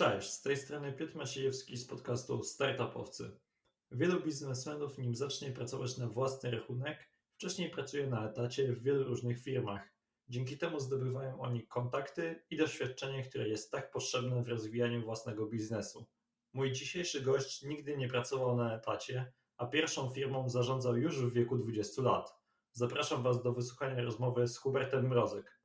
Cześć, z tej strony Piotr Maciejewski z podcastu Startupowcy. Wielu biznesmenów, nim zacznie pracować na własny rachunek, wcześniej pracuje na etacie w wielu różnych firmach. Dzięki temu zdobywają oni kontakty i doświadczenie, które jest tak potrzebne w rozwijaniu własnego biznesu. Mój dzisiejszy gość nigdy nie pracował na etacie, a pierwszą firmą zarządzał już w wieku 20 lat. Zapraszam Was do wysłuchania rozmowy z Hubertem Mrozek.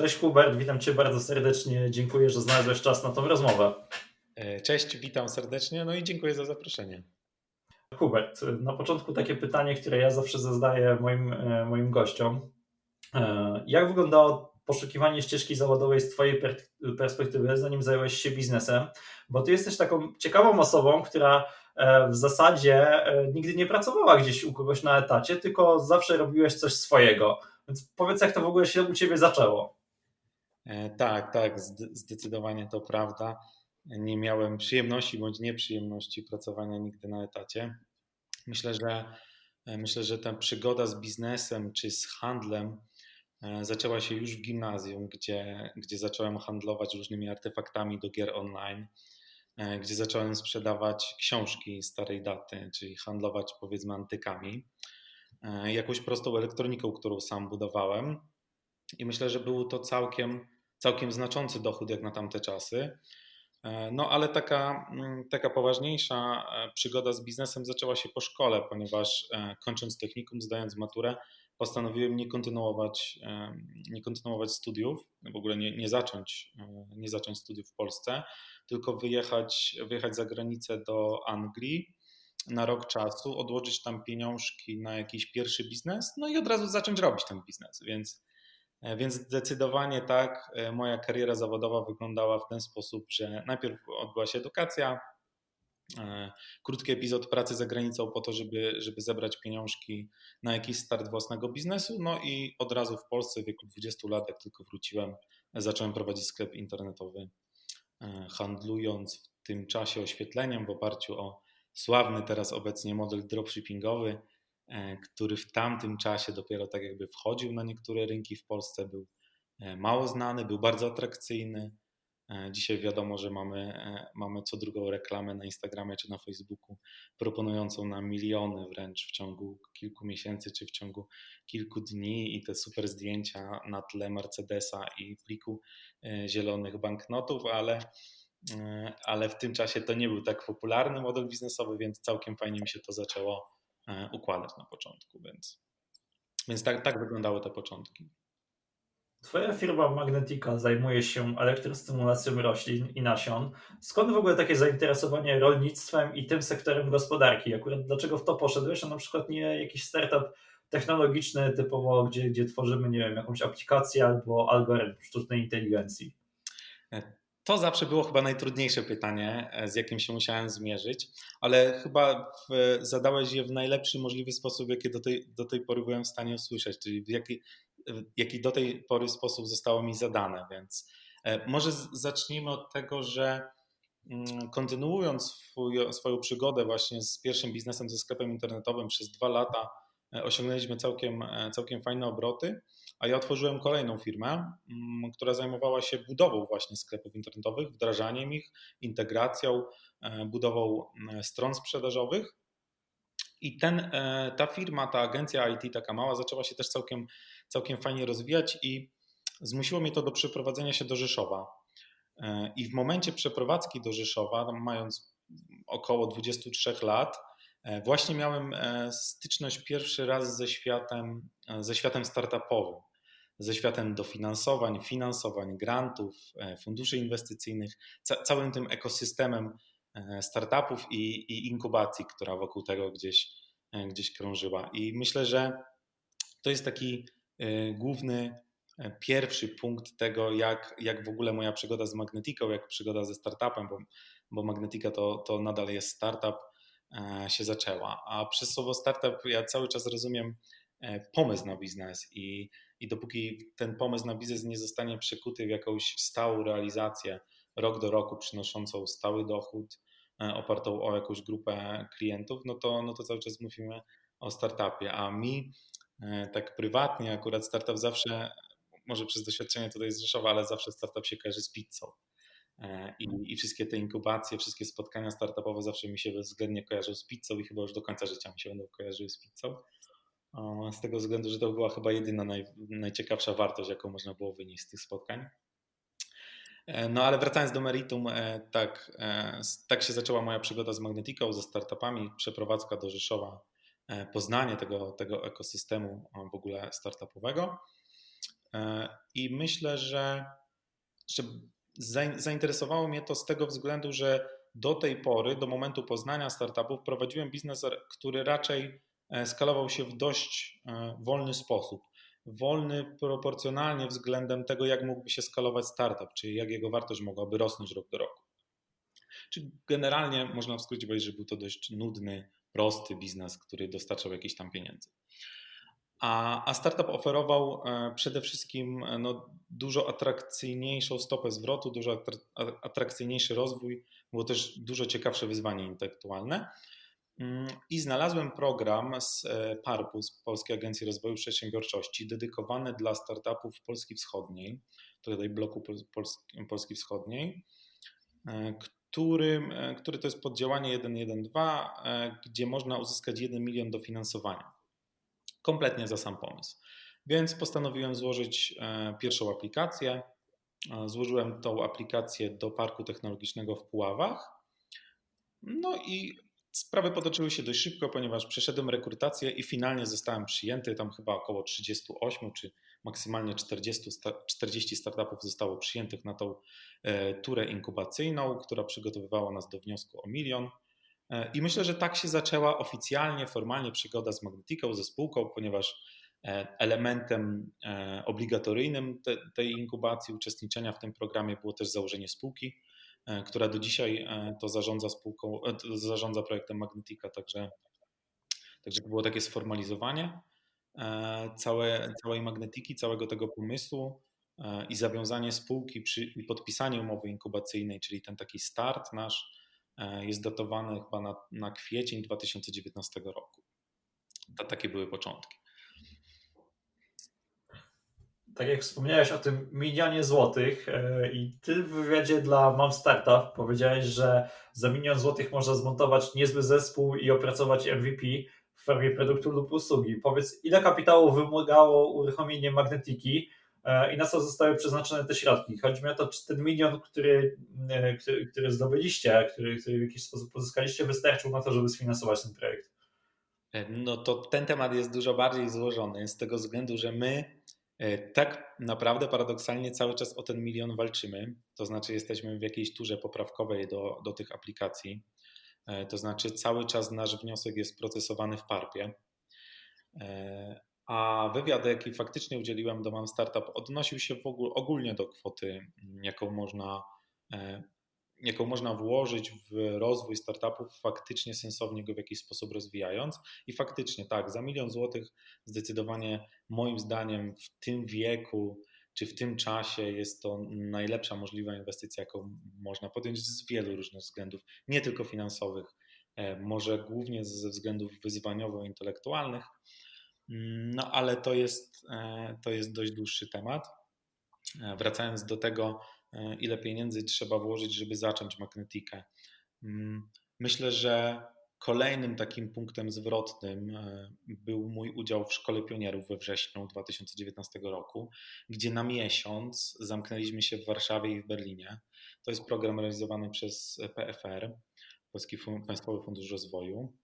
Cześć Hubert, witam Cię bardzo serdecznie. Dziękuję, że znalazłeś czas na tą rozmowę. E, cześć, witam serdecznie, no i dziękuję za zaproszenie. Hubert, na początku takie pytanie, które ja zawsze zadaję moim, e, moim gościom. E, jak wyglądało poszukiwanie ścieżki zawodowej z Twojej perspektywy, zanim zająłeś się biznesem? Bo Ty jesteś taką ciekawą osobą, która w zasadzie nigdy nie pracowała gdzieś u kogoś na etacie, tylko zawsze robiłeś coś swojego. Więc powiedz, jak to w ogóle się u Ciebie zaczęło? E, tak, tak, zdecydowanie to prawda. Nie miałem przyjemności bądź nieprzyjemności pracowania nigdy na etacie. Myślę, że e, myślę, że ta przygoda z biznesem czy z handlem e, zaczęła się już w gimnazjum, gdzie, gdzie zacząłem handlować różnymi artefaktami do gier online, gdzie zacząłem sprzedawać książki starej daty, czyli handlować powiedzmy antykami, jakąś prostą elektroniką, którą sam budowałem i myślę, że był to całkiem, całkiem znaczący dochód jak na tamte czasy. E, no ale taka, mm, taka poważniejsza e, przygoda z biznesem zaczęła się po szkole, ponieważ e, kończąc technikum, zdając maturę, postanowiłem nie kontynuować, nie kontynuować studiów, w ogóle nie, nie, zacząć, nie zacząć studiów w Polsce, tylko wyjechać, wyjechać za granicę do Anglii na rok czasu, odłożyć tam pieniążki na jakiś pierwszy biznes, no i od razu zacząć robić ten biznes. Więc więc zdecydowanie tak, e, moja kariera zawodowa wyglądała w ten sposób, że najpierw odbyła się edukacja, e, krótki epizod pracy za granicą po to, żeby, żeby zebrać pieniążki na jakiś start własnego biznesu. No i od razu w Polsce w wieku 20 lat, jak tylko wróciłem, zacząłem prowadzić sklep internetowy, handlując w tym czasie oświetleniem w oparciu o sławny teraz obecnie model dropshippingowy, E, który w tamtym czasie dopiero tak jakby wchodził na niektóre rynki w Polsce, był e, mało znany, był bardzo atrakcyjny. E, dzisiaj wiadomo, że mamy, mamy co drugą reklamę na Instagramie czy na Facebooku, proponującą nam miliony wręcz w ciągu kilku miesięcy czy w ciągu kilku dni i te super zdjęcia na tle Mercedesa i pliku zielonych banknotów, ale, ale w tym czasie to nie był tak popularny model biznesowy, więc całkiem fajnie mi się to zaczęło E, układać na początku, więc, więc tak, tak wyglądały te początki. Twoja firma Magnetica zajmuje się elektrostymulacją roślin i nasion. Skąd w ogóle takie zainteresowanie rolnictwem i tym sektorem gospodarki? Akurat dlaczego w to poszedłeś, a na przykład nie jakiś startup technologiczny typowo, gdzie, gdzie tworzymy, nie wiem, jakąś aplikację albo algorytm sztucznej inteligencji? E, to zawsze było chyba najtrudniejsze pytanie, e, z jakim się musiałem zmierzyć, ale chyba w, zadałeś je w najlepszy możliwy sposób, jaki do tej, do tej pory byłem w stanie usłyszeć, czyli w jaki, jaki do tej pory sposób zostało mi zadane. Więc e, może zacznijmy od tego, że mm, kontynuując swój, swoją przygodę właśnie z pierwszym biznesem ze sklepem internetowym przez dwa lata, e, osiągnęliśmy całkiem, całkiem fajne obroty. A ja otworzyłem kolejną firmę, mm, która zajmowała się budową właśnie sklepów internetowych, wdrażaniem ich, integracją, e, budową mm, stron sprzedażowych. I ten, e, ta firma, ta agencja IT, taka mała, zaczęła się też całkiem, całkiem fajnie rozwijać i zmusiło mnie to do przeprowadzenia się do Rzeszowa. E, I w momencie przeprowadzki do Rzeszowa, mając około 23 lat, właśnie miałem styczność pierwszy raz ze światem, ze światem startupowym ze światem dofinansowań, finansowań, grantów, e, funduszy inwestycyjnych, ca całym tym ekosystemem e, startupów i, i, inkubacji, która wokół tego gdzieś, gdzieś krążyła. I myślę, że to jest taki główny pierwszy punkt tego, jak, jak w ogóle moja przygoda z Magnetiką, jak przygoda ze startupem, bo, bo Magnetika to, to nadal jest startup, się zaczęła. A przez słowo startup ja cały czas rozumiem pomysł na biznes i, i dopóki ten pomysł na biznes nie zostanie przekuty w jakąś stałą realizację, rok do roku przynoszącą stały dochód, e, opartą o jakąś grupę klientów, no to, no to cały czas mówimy o startupie. A mi e, tak prywatnie akurat startup zawsze, może przez doświadczenie tutaj z Rzeszowa, ale zawsze startup się kojarzy z pizzą. E, I, I, wszystkie te inkubacje, wszystkie spotkania startupowe zawsze mi się względnie kojarzą z pizzą i chyba już do końca życia mi się będą kojarzyły z pizzą. Z tego względu, że to była chyba jedyna naj, najciekawsza wartość, jaką można było wynieść z tych spotkań. E, no ale wracając do meritum, e, tak, tak się zaczęła moja przygoda z Magnetiką, ze startupami, przeprowadzka do Rzeszowa, poznanie tego, tego ekosystemu w ogóle startupowego. I myślę, że, że zainteresowało mnie to z tego względu, że do tej pory, do momentu poznania startupów, prowadziłem biznes, który raczej skalował się w dość wolny sposób wolny proporcjonalnie względem tego, jak mógłby się skalować startup, czyli jak jego wartość mogłaby rosnąć rok do roku. Czyli generalnie można w skrócie powiedzieć, że był to dość nudny, prosty biznes, który dostarczał jakieś tam pieniędzy. A, a startup oferował e, przede wszystkim e, no, dużo atrakcyjniejszą stopę zwrotu, dużo atrakcyjniejszy rozwój, było też dużo ciekawsze wyzwanie intelektualne. Mm, I znalazłem program z e, PARP-u, z Polskiej Agencji Rozwoju Przedsiębiorczości, dedykowany dla startupów Polski Wschodniej, tutaj bloku Polski, Polski Wschodniej, który, który to jest poddziałanie 112, gdzie można uzyskać 1 milion dofinansowania. Kompletnie za sam pomysł. Więc postanowiłem złożyć pierwszą aplikację. Złożyłem tą aplikację do Parku Technologicznego w Puławach. No i Sprawy potoczyły się dość szybko, ponieważ przeszedłem rekrutację i finalnie zostałem przyjęty. Tam chyba około 38 czy maksymalnie 40, 40 startupów zostało przyjętych na tą e, turę inkubacyjną, która przygotowywała nas do wniosku o milion. E, I myślę, że tak się zaczęła oficjalnie, formalnie przygoda z Magnetiką, ze spółką, ponieważ e, elementem obligatoryjnym tej inkubacji, uczestniczenia w tym programie było też założenie spółki. E, która do dzisiaj e, to zarządza spółką, e, to zarządza projektem Magnetica, także, także było takie sformalizowanie całe, całej magnetiki, całego tego pomysłu i zawiązanie spółki przy, i podpisanie umowy inkubacyjnej, czyli ten taki start nasz jest datowany chyba na, na kwiecień 2019 roku. To takie były początki tak jak wspomniałeś o tym milionie złotych e, i ty w wywiadzie dla Mam Startup powiedziałeś, że za milion złotych można zmontować niezły zespół i opracować MVP w formie produktu lub usługi. Powiedz, ile kapitału wymagało uruchomienie magnetiki e, i na co zostały przeznaczone te środki? Chodzi mi o to, czy ten milion, który, e, który, który zdobyliście, który, który w jakiś sposób pozyskaliście, wystarczył na to, żeby sfinansować ten projekt? No to ten temat jest dużo bardziej złożony z tego względu, że my E, tak naprawdę paradoksalnie cały czas o ten milion walczymy. To znaczy, jesteśmy w jakiejś turze poprawkowej do, do tych aplikacji. E, to znaczy, cały czas nasz wniosek jest procesowany w parpie. E, a wywiad, jaki faktycznie udzieliłem do Mam Startup, odnosił się w ogóle ogólnie do kwoty, jaką można jaką można włożyć w rozwój startupów, faktycznie sensownie go w jakiś sposób rozwijając. I faktycznie tak, za milion złotych zdecydowanie moim zdaniem w tym wieku czy w tym czasie jest to najlepsza możliwa inwestycja, jaką można podjąć z wielu różnych względów, nie tylko finansowych, e, może głównie ze względów wyzwaniowo-intelektualnych, mm, no ale to jest, e, to jest dość dłuższy temat. E, wracając do tego, E, ile pieniędzy trzeba włożyć, żeby zacząć magnetikę. Mm, myślę, że kolejnym takim punktem zwrotnym był mój udział w Szkole Pionierów we wrześniu 2019 roku, gdzie na miesiąc zamknęliśmy się w Warszawie i w Berlinie. To jest program realizowany przez PFR, Polski Państwowy Fundusz Rozwoju.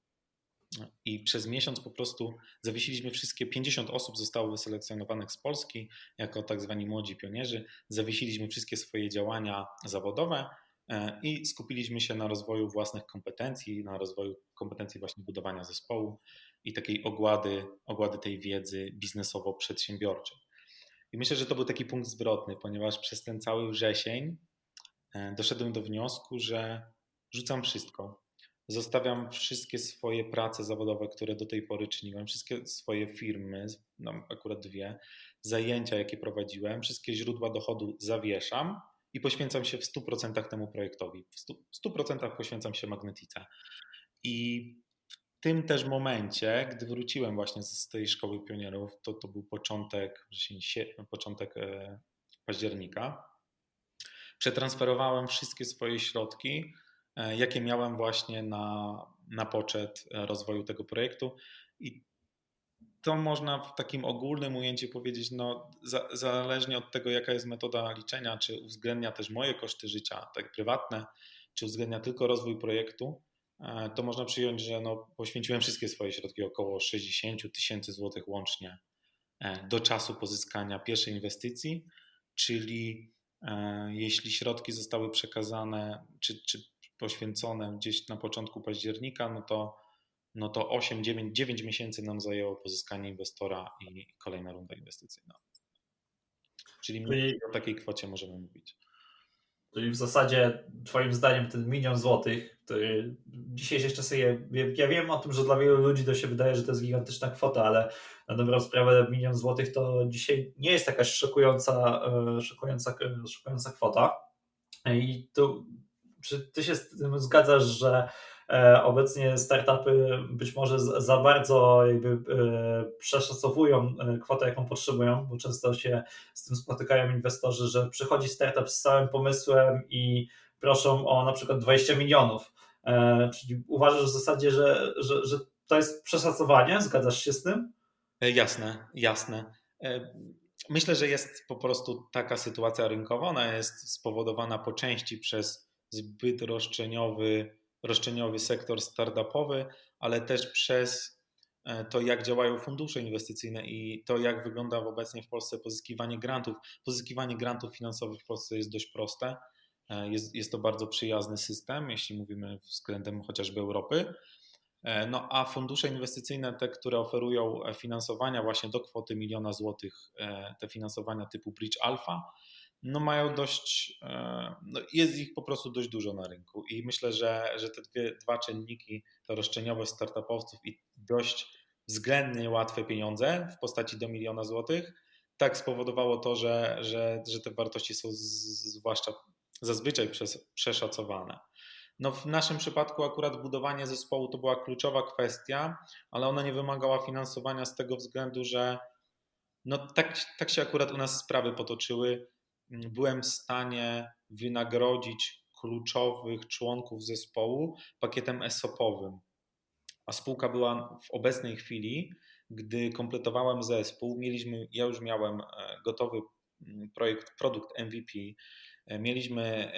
I przez miesiąc po prostu zawiesiliśmy wszystkie, 50 osób zostało wyselekcjonowanych z Polski jako tak zwani młodzi pionierzy. Zawiesiliśmy wszystkie swoje działania zawodowe e, i skupiliśmy się na rozwoju własnych kompetencji, na rozwoju kompetencji właśnie budowania zespołu. i takiej ogłady, ogłady tej wiedzy biznesowo-przedsiębiorczej. I myślę, że to był taki punkt zwrotny, ponieważ przez ten cały wrzesień e, doszedłem do wniosku, że rzucam wszystko. Zostawiam wszystkie swoje prace zawodowe, które do tej pory czyniłem, wszystkie swoje firmy, no akurat dwie, zajęcia, jakie prowadziłem, wszystkie źródła dochodu zawieszam i poświęcam się w 100% temu projektowi. W 100% poświęcam się magnetice. I w tym też momencie, gdy wróciłem właśnie z tej szkoły pionierów, to, to był początek, początek e, października, przetransferowałem wszystkie swoje środki, jakie miałem właśnie na, na poczet rozwoju tego projektu. I to można w takim ogólnym ujęciu powiedzieć, no, za, zależnie od tego, jaka jest metoda liczenia, czy uwzględnia też moje koszty życia, tak prywatne, czy uwzględnia tylko rozwój projektu, e, to można przyjąć, że no, poświęciłem wszystkie swoje środki, około 60 tysięcy złotych łącznie, e, do czasu pozyskania pierwszej inwestycji, czyli e, jeśli środki zostały przekazane czy, czy poświęcone gdzieś na początku października, no to no to 8, 9, 9 miesięcy nam zajęło pozyskanie inwestora i kolejna runda inwestycyjna. Czyli Czyli... o takiej kwocie możemy mówić. Czyli w zasadzie Twoim zdaniem ten milion złotych, który w dzisiejszych czasach, ja wiem o tym, że dla wielu ludzi to się wydaje, że to jest gigantyczna kwota, ale na dobrą sprawę milion złotych to dzisiaj nie jest jakaś szokująca, e, szokująca, szokująca kwota. I tu, czy Ty się z tym zgadzasz, że E, obecnie startupy być może za bardzo jakby e, przeszacowują e, kwotę, jaką potrzebują, bo często się z tym spotykają inwestorzy, że przychodzi startup z całym pomysłem i proszą o na przykład 20 milionów. Czyli uważasz w zasadzie, że, że, że to jest przeszacowanie? Zgadzasz się z tym? Jasne, jasne. Myślę, że jest po prostu taka sytuacja rynkowa. Ona jest spowodowana po części przez zbyt roszczeniowy roszczeniowy sektor startupowy, ale też przez e, to, jak działają fundusze inwestycyjne i to, jak wygląda obecnie w Polsce pozyskiwanie grantów. Pozyskiwanie grantów finansowych w Polsce jest dość proste. E, jest, jest to bardzo przyjazny system, jeśli mówimy względem chociażby Europy. E, no a fundusze inwestycyjne, te, które oferują finansowania właśnie do kwoty miliona złotych, te finansowania typu Bridge Alpha, no mają dość, e, no jest ich po prostu dość dużo na rynku i myślę, że, że te dwie, dwa czynniki, to roszczeniowe startupowców i dość względnie łatwe pieniądze w postaci do miliona złotych, tak spowodowało to, że, że, że te wartości są z, zwłaszcza zazwyczaj przez, przeszacowane. No w naszym przypadku akurat budowanie zespołu to była kluczowa kwestia, ale ona nie wymagała finansowania z tego względu, że no tak, tak się akurat u nas sprawy potoczyły byłem w stanie wynagrodzić kluczowych członków zespołu pakietem ESOP-owym. A spółka była w obecnej chwili, gdy kompletowałem zespół, mieliśmy, ja już miałem e, gotowy mm, projekt, produkt MVP, mieliśmy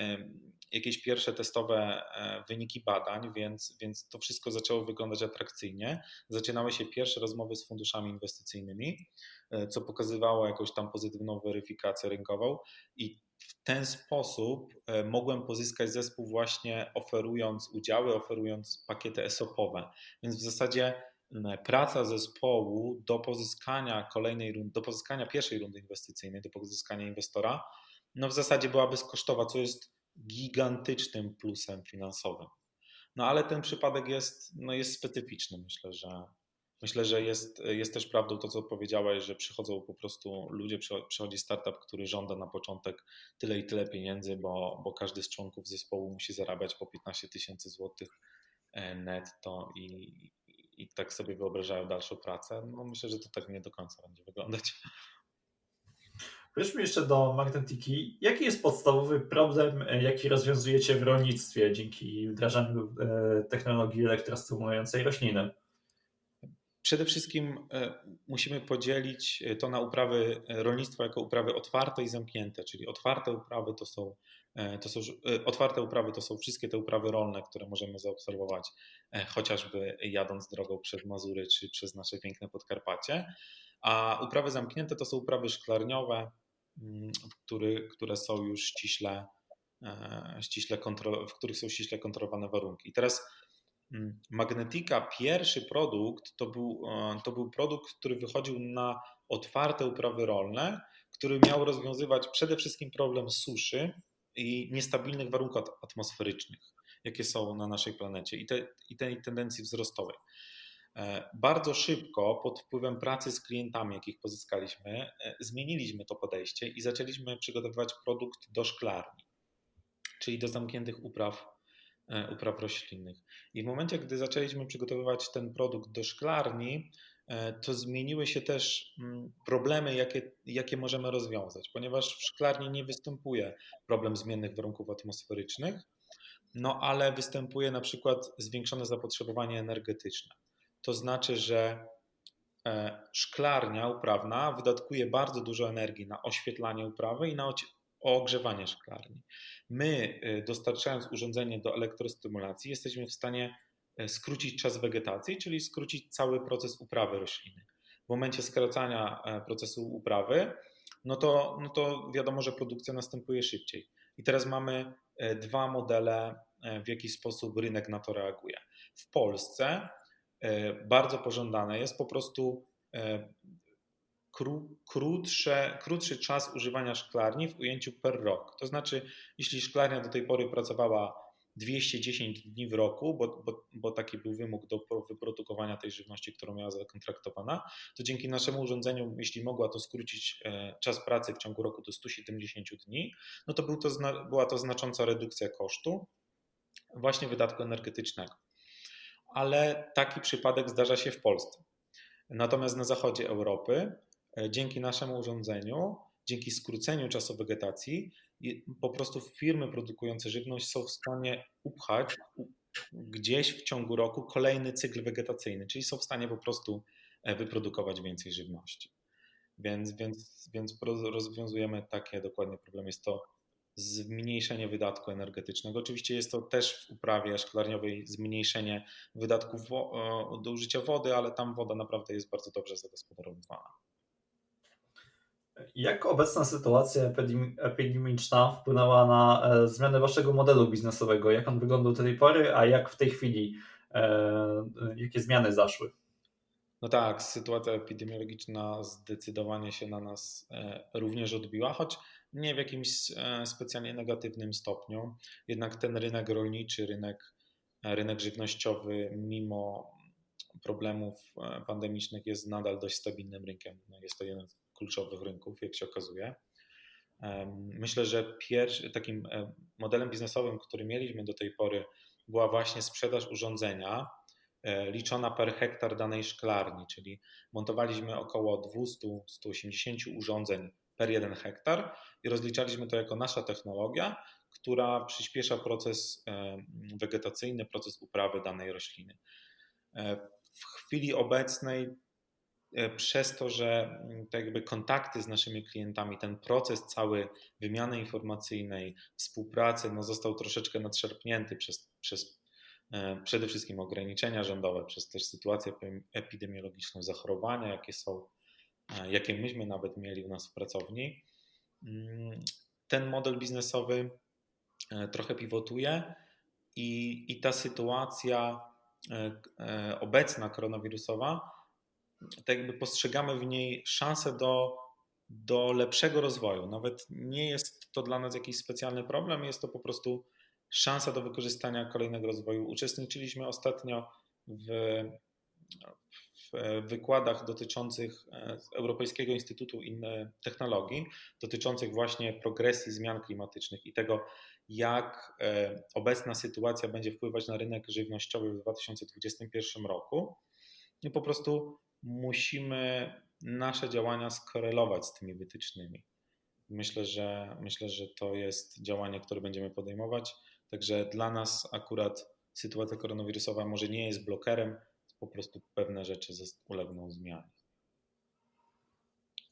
jakieś pierwsze testowe e, wyniki badań, więc, więc to wszystko zaczęło wyglądać atrakcyjnie. Zaczynały się pierwsze rozmowy z funduszami inwestycyjnymi, e, co pokazywało jakąś tam pozytywną weryfikację rynkową i w ten sposób e, mogłem pozyskać zespół właśnie oferując udziały, oferując pakiety ESOP-owe. Więc w zasadzie praca zespołu do pozyskania kolejnej rundy, do pozyskania pierwszej rundy inwestycyjnej, do pozyskania inwestora, no w zasadzie była bezkosztowa, co jest gigantycznym plusem finansowym. No ale ten przypadek jest, no jest specyficzny. Myślę, że myślę, że jest, jest też prawdą to, co powiedziałeś, że przychodzą po prostu ludzie, przychodzi startup, który żąda na początek tyle i tyle pieniędzy, bo, bo każdy z członków zespołu musi zarabiać po 15 tysięcy złotych e, netto i, i tak sobie wyobrażają dalszą pracę. No myślę, że to tak nie do końca będzie wyglądać. Przejdźmy jeszcze do magnetiki. Jaki jest podstawowy problem, e, jaki rozwiązujecie w rolnictwie dzięki wdrażaniu e, technologii elektrostymulującej rośliny? Przede wszystkim e, musimy podzielić to na uprawy rolnictwa jako uprawy otwarte i zamknięte, czyli otwarte uprawy to są, to są otwarte uprawy to są wszystkie te uprawy rolne, które możemy zaobserwować chociażby jadąc drogą przez Mazury czy przez nasze piękne Podkarpacie. A uprawy zamknięte to są uprawy szklarniowe, mm, który, które są już ściśle, e, ściśle w których są ściśle kontrolowane warunki. I teraz mm, Magnetika, pierwszy produkt, to był, e, to był produkt, który wychodził na otwarte uprawy rolne, który miał rozwiązywać przede wszystkim problem suszy i niestabilnych warunków atmosferycznych, jakie są na naszej planecie i, te, i tej tendencji wzrostowej. E, bardzo szybko, pod wpływem pracy z klientami, jakich pozyskaliśmy, e, zmieniliśmy to podejście i zaczęliśmy przygotowywać produkt do szklarni, czyli do zamkniętych upraw, e, upraw roślinnych. I w momencie, gdy zaczęliśmy przygotowywać ten produkt do szklarni, to zmieniły się też mm, problemy, jakie, jakie możemy rozwiązać, ponieważ w szklarni nie występuje problem zmiennych warunków atmosferycznych, no ale występuje na przykład zwiększone zapotrzebowanie energetyczne. To znaczy, że e, szklarnia uprawna wydatkuje bardzo dużo energii na oświetlanie uprawy i na ogrzewanie szklarni. My, e, dostarczając urządzenie do elektrostymulacji, jesteśmy w stanie e, skrócić czas wegetacji, czyli skrócić cały proces uprawy rośliny. W momencie skracania procesu uprawy, no to, no to wiadomo, że produkcja następuje szybciej. I teraz mamy dwa modele, w jaki sposób rynek na to reaguje. W Polsce bardzo pożądane jest po prostu e, krótsze, krótszy czas używania szklarni w ujęciu per rok. To znaczy, jeśli szklarnia do tej pory pracowała 210 dni w roku, bo, bo, bo, taki był wymóg do wyprodukowania tej żywności, którą miała zakontraktowana, to dzięki naszemu urządzeniu, jeśli mogła to skrócić e, czas pracy w ciągu roku do 170 dni, no to, był to była to znacząca redukcja kosztu właśnie wydatku energetycznego ale taki przypadek zdarza się w Polsce. Natomiast na zachodzie Europy, e, dzięki naszemu urządzeniu, dzięki skróceniu czasu wegetacji, po prostu firmy produkujące żywność są w stanie upchać gdzieś w ciągu roku kolejny cykl wegetacyjny, czyli są w stanie po prostu e, wyprodukować więcej żywności. Więc, więc, więc rozwiązujemy takie dokładnie problemy. Jest to zmniejszenie wydatku energetycznego. Oczywiście jest to też w uprawie szklarniowej zmniejszenie wydatków do użycia wody, ale tam woda naprawdę jest bardzo dobrze zagospodarowywana. Jak obecna sytuacja epidemiczna wpłynęła na e, zmianę waszego modelu biznesowego? Jak on wyglądał do tej pory, a jak w tej chwili? E, jakie zmiany zaszły? No tak, sytuacja epidemiologiczna zdecydowanie się na nas e, również odbiła, choć nie w jakimś e, specjalnie negatywnym stopniu. Jednak ten rynek rolniczy, rynek, e, rynek żywnościowy, mimo problemów e, pandemicznych, jest nadal dość stabilnym rynkiem. No, jest to jeden z kluczowych rynków, jak się okazuje. Myślę, że pierwszy, takim modelem biznesowym, który mieliśmy do tej pory, była właśnie sprzedaż urządzenia liczona per hektar danej szklarni, czyli montowaliśmy około 200-180 urządzeń per jeden hektar i rozliczaliśmy to jako nasza technologia, która przyspiesza proces e, wegetacyjny, proces uprawy danej rośliny. E, w chwili obecnej, e, przez to, że tak jakby kontakty z naszymi klientami, ten proces cały wymiany informacyjnej, współpracy no został troszeczkę nadszerpnięty przez, przez przede wszystkim ograniczenia rządowe, przez też sytuację epidemiologiczną, zachorowania, jakie są jakie myśmy nawet mieli u nas w pracowni, ten model biznesowy e, trochę pivotuje i, i ta sytuacja e, e, obecna koronawirusowa, tak jakby postrzegamy w niej szansę do, do lepszego rozwoju. Nawet nie jest to dla nas jakiś specjalny problem, jest to po prostu szansa do wykorzystania kolejnego rozwoju. Uczestniczyliśmy ostatnio w, w wykładach dotyczących e, Europejskiego Instytutu Technologii, dotyczących właśnie progresji zmian klimatycznych i tego, jak e, obecna sytuacja będzie wpływać na rynek żywnościowy w 2021 roku. I po prostu musimy nasze działania skorelować z tymi wytycznymi. Myślę, że myślę, że to jest działanie, które będziemy podejmować. Także dla nas akurat sytuacja koronawirusowa może nie jest blokerem, po prostu pewne rzeczy ulegną zmianie.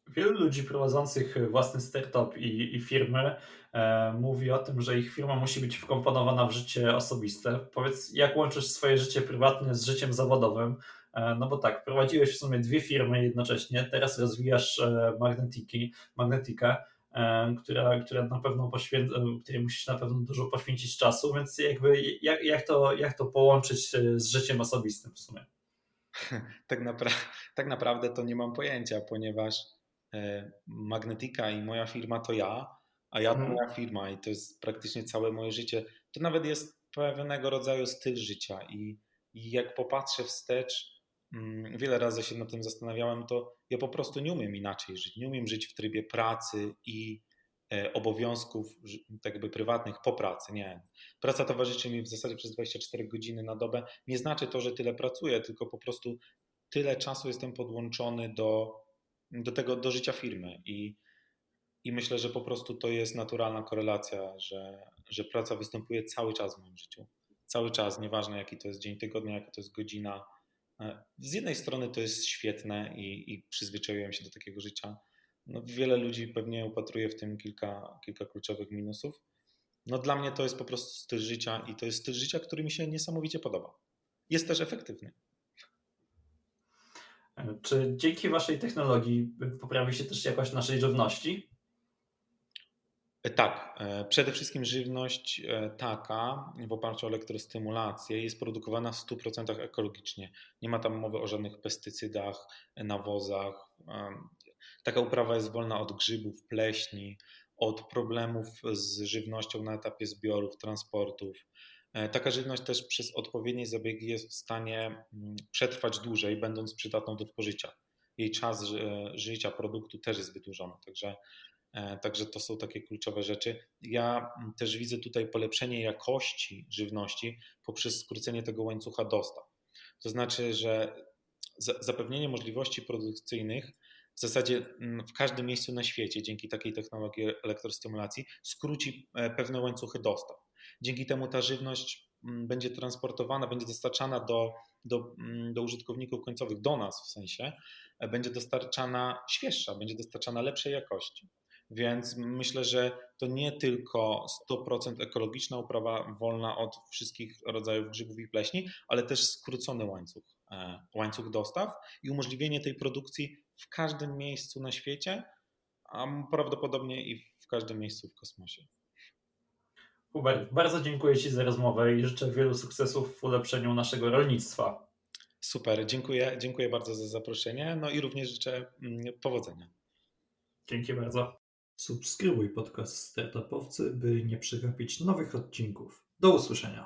Wielu ludzi prowadzących własny startup i, i firmy e, mówi o tym, że ich firma musi być wkomponowana w życie osobiste. Powiedz, jak łączysz swoje życie prywatne z życiem zawodowym? E, no bo tak, prowadziłeś w sumie dwie firmy jednocześnie, teraz rozwijasz e, magnetiki, e, która, która na pewno poświęca, której musisz na pewno dużo poświęcić czasu, więc jakby jak, jak, to, jak to połączyć e, z życiem osobistym w sumie? Tak, napra- tak naprawdę to nie mam pojęcia, ponieważ e, Magnetika i moja firma to ja, a ja to Mhm. moja firma i to jest praktycznie całe moje życie. To nawet jest pewnego rodzaju styl życia i, i jak popatrzę wstecz, mm, wiele razy się nad tym zastanawiałem, to ja po prostu nie umiem inaczej żyć. Nie umiem żyć w trybie pracy i obowiązków ży- tak jakby prywatnych po pracy. Nie. Praca towarzyszy mi w zasadzie przez 24 godziny na dobę. Nie znaczy to, że tyle pracuję, tylko po prostu tyle czasu jestem podłączony do, do tego, do życia firmy i, i myślę, że po prostu to jest naturalna korelacja, że, że praca występuje cały czas w moim życiu. Cały czas, nieważne jaki to jest dzień tygodnia, jaka to jest godzina. E, Z jednej strony to jest świetne i, i przyzwyczaiłem się do takiego życia. No, wiele ludzi pewnie upatruje w tym kilka, kilka kluczowych minusów. No, dla mnie to jest po prostu styl życia i to jest styl życia, który mi się niesamowicie podoba. Jest też efektywny. Czy dzięki Waszej technologii poprawi się też jakość naszej żywności? E, Tak, e, przede wszystkim żywność e, taka w oparciu o elektrostymulację jest produkowana w 100% ekologicznie. Nie ma tam mowy o żadnych pestycydach, nawozach. Taka uprawa jest wolna od grzybów, pleśni, od problemów z żywnością na etapie zbiorów, transportów. Taka żywność też przez odpowiednie zabiegi jest w stanie przetrwać dłużej, będąc przydatną do spożycia. Jej czas ży- życia produktu też jest wydłużony, także Także to są takie kluczowe rzeczy. Ja mm, też widzę tutaj polepszenie jakości żywności poprzez skrócenie tego łańcucha dostaw. To znaczy, że za- zapewnienie możliwości produkcyjnych w zasadzie mm, w każdym miejscu na świecie dzięki takiej technologii elektrostymulacji skróci e, pewne łańcuchy dostaw. Dzięki temu ta żywność mm, będzie transportowana, będzie dostarczana do, do, do użytkowników końcowych, do nas w sensie, e, będzie dostarczana świeższa, będzie dostarczana lepszej jakości. Więc myślę, że to nie tylko 100% ekologiczna uprawa wolna od wszystkich rodzajów grzybów i pleśni, ale też skrócony łańcuch, e, łańcuch dostaw i umożliwienie tej produkcji w każdym miejscu na świecie, a prawdopodobnie i w każdym miejscu w kosmosie. Hubert, bardzo dziękuję Ci za rozmowę i życzę wielu sukcesów w ulepszeniu naszego rolnictwa. Super, dziękuję, dziękuję bardzo za zaproszenie, no i również życzę mm, powodzenia. Dzięki bardzo. Subskrybuj podcast Startupowcy, by nie przegapić nowych odcinków. Do usłyszenia.